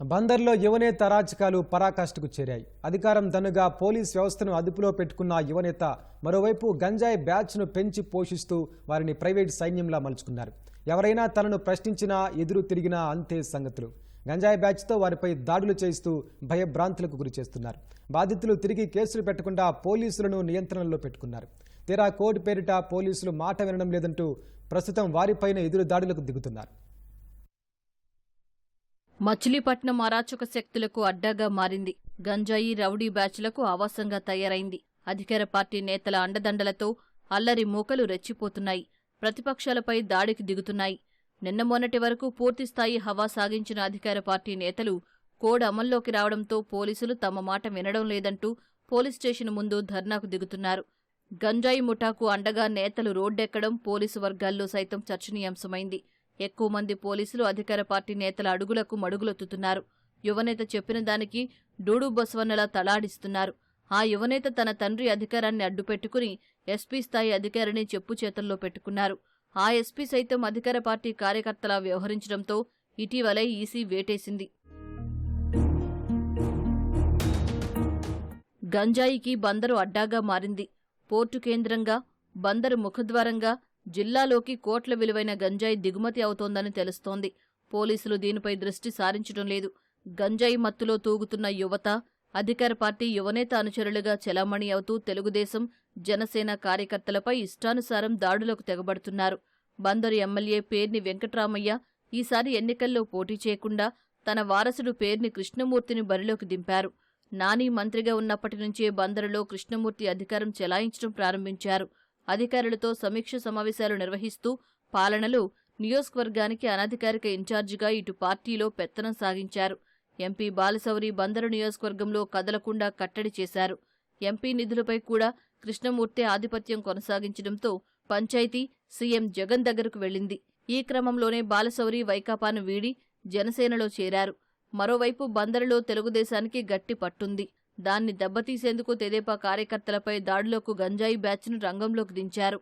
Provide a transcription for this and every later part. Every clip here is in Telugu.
బందర్లో యువనేత అరాచకాలు పరాకాష్ఠకు చేరాయి. అధికారం దన్నుగా పోలీస్ వ్యవస్థను అదుపులో పెట్టుకున్న యువనేత మరోవైపు గంజాయి బ్యాచ్ను పెంచి పోషిస్తూ వారిని ప్రైవేట్ సైన్యంలా మలుచుకున్నారు. ఎవరైనా తనను ప్రశ్నించినా ఎదురు తిరిగినా అంతే సంగతులు. గంజాయి బ్యాచ్తో వారిపై దాడులు చేస్తూ భయభ్రాంతులకు గురి చేస్తున్నారు. బాధితులు తిరిగి కేసులు పెట్టకుండా పోలీసులను నియంత్రణలో పెట్టుకున్నారు. తీరా కోర్టు పేరిట పోలీసులు మాట వినడం లేదంటూ ప్రస్తుతం వారిపైన ఎదురు దాడులకు దిగుతున్నారు. మచిలీపట్నం అరాచక శక్తులకు అడ్డాగా మారింది. గంజాయి రౌడీ బ్యాచ్లకు ఆవాసంగా తయారైంది. అధికార పార్టీ నేతల అండదండలతో అల్లరి మూకలు రెచ్చిపోతున్నాయి. ప్రతిపక్షాలపై దాడికి దిగుతున్నాయి. నిన్న మొన్నటి వరకు పూర్తిస్థాయి హవా సాగించిన అధికార పార్టీ నేతలు కోడ్ అమల్లోకి రావడంతో పోలీసులు తమ మాట వినడం లేదంటూ పోలీస్ స్టేషన్ ముందు ధర్నాకు దిగుతున్నారు. గంజాయి ముఠాకు అండగా నేతలు రోడ్డెక్కడం పోలీసు వర్గాల్లో సైతం చర్చనీయాంశమైంది. ఎక్కువ మంది పోలీసులు అధికార పార్టీ నేతల అడుగులకు మడుగులొత్తుతున్నారు. యువనేత చెప్పిన దానికి డూడు బసవన్నలా తలాడిస్తున్నారు. ఆ యువనేత తన తండ్రి అధికారాన్ని అడ్డుపెట్టుకుని ఎస్పీ స్థాయి అధికారిని చెప్పు చేతల్లో పెట్టుకున్నారు. ఆ ఎస్పీ సైతం అధికార పార్టీ కార్యకర్తలా వ్యవహరించడంతో ఇటీవలే ఈసీ వేటేసింది. గంజాయికి బందరు అడ్డాగా మారింది. పోర్టు కేంద్రంగా బందరు ముఖద్వారంగా జిల్లాలోకి కోట్ల విలువైన గంజాయి దిగుమతి అవుతోందని తెలుస్తోంది. పోలీసులు దీనిపై దృష్టి సారించడం లేదు. గంజాయి మత్తులో తూగుతున్న యువత అధికార పార్టీ యువనేత అనుచరులుగా చెలామణి అవుతూ తెలుగుదేశం జనసేన కార్యకర్తలపై ఇష్టానుసారం దాడులకు తెగబడుతున్నారు. బందరు ఎమ్మెల్యే పేర్ని వెంకట్రామయ్య ఈసారి ఎన్నికల్లో పోటీ చేయకుండా తన వారసుడు పేర్ని కృష్ణమూర్తిని బరిలోకి దింపారు. నాని మంత్రిగా ఉన్నప్పటి నుంచే బందరులో కృష్ణమూర్తి అధికారం చెలాయించడం ప్రారంభించారు. అధికారులతో సమీక్ష సమావేశాలు నిర్వహిస్తూ పాలనలో నియోజకవర్గానికి అనధికారిక ఇన్ఛార్జిగా ఇటు పార్టీలో పెత్తనం సాగించారు. ఎంపీ బాలశౌరి బందరు నియోజకవర్గంలో కదలకుండా కట్టడి చేశారు. ఎంపీ నిధులపై కూడా కృష్ణమూర్తి ఆధిపత్యం కొనసాగించడంతో పంచాయతీ సీఎం జగన్ దగ్గరకు వెళ్ళింది. ఈ క్రమంలోనే బాలశౌరి వైకాపాను వీడి జనసేనలో చేరారు. మరోవైపు బందరులో తెలుగుదేశానికి గట్టి పట్టుంది. దాన్ని దెబ్బతీసేందుకు తెదేపా కార్యకర్తలపై దాడులకు గంజాయి బ్యాచ్ను రంగంలోకి దించారు.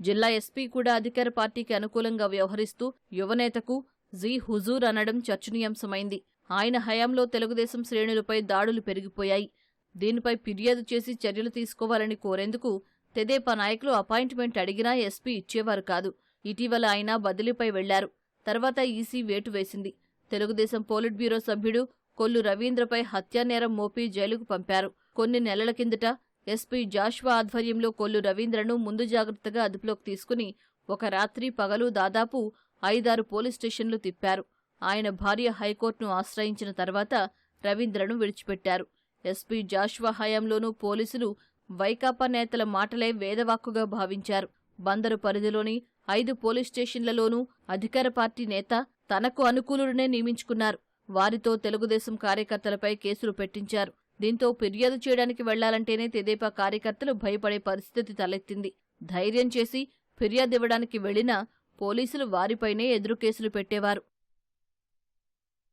జిల్లా ఎస్పీ కూడా అధికార పార్టీకి అనుకూలంగా వ్యవహరిస్తూ యువనేతకు జీ హుజూర్ అనడం చర్చనీయాంశమైంది. ఆయన హయాంలో తెలుగుదేశం శ్రేణులపై దాడులు పెరిగిపోయాయి. దీనిపై ఫిర్యాదు చేసి చర్యలు తీసుకోవాలని కోరేందుకు తెదేపా నాయకులు అపాయింట్మెంట్ అడిగినా ఎస్పీ ఇచ్చేవారు కాదు. ఇటీవల ఆయన బదిలీపై వెళ్ళారు. తర్వాత ఈసీ వేటు వేసింది. తెలుగుదేశం పోలిట్ బ్యూరో సభ్యుడు కొల్లు రవీంద్రపై హత్యానేరం మోపి జైలుకు పంపారు. కొన్ని నెలల కిందట ఎస్పీ జాష్వా ఆధ్వర్యంలో కొల్లు రవీంద్రను ముందు జాగ్రత్తగా అదుపులోకి తీసుకుని ఒక రాత్రి పగలు దాదాపు ఐదారు పోలీస్ స్టేషన్లు తిప్పారు. ఆయన భార్య హైకోర్టును ఆశ్రయించిన తర్వాత రవీంద్రను విడిచిపెట్టారు. ఎస్పీ జాష్వా హయాంలోనూ పోలీసులు వైకాపా నేతల మాటలే వేదవాక్కుగా భావించారు. బందరు పరిధిలోని ఐదు పోలీస్ స్టేషన్లలోనూ అధికార పార్టీ నేత తనకు అనుకూలుడనే నియమించుకున్నారు. వారితో తెలుగుదేశం కార్యకర్తలపై కేసులు పెట్టించారు. దీంతో ఫిర్యాదు చేయడానికి వెళ్ళాలంటేనే తెదేపా కార్యకర్తలు భయపడే పరిస్థితి తలెత్తింది. ధైర్యం చేసి ఫిర్యాదు ఇవ్వడానికి వెళ్ళినా పోలీసులు వారిపైనే ఎదురు కేసులు పెట్టేవారు.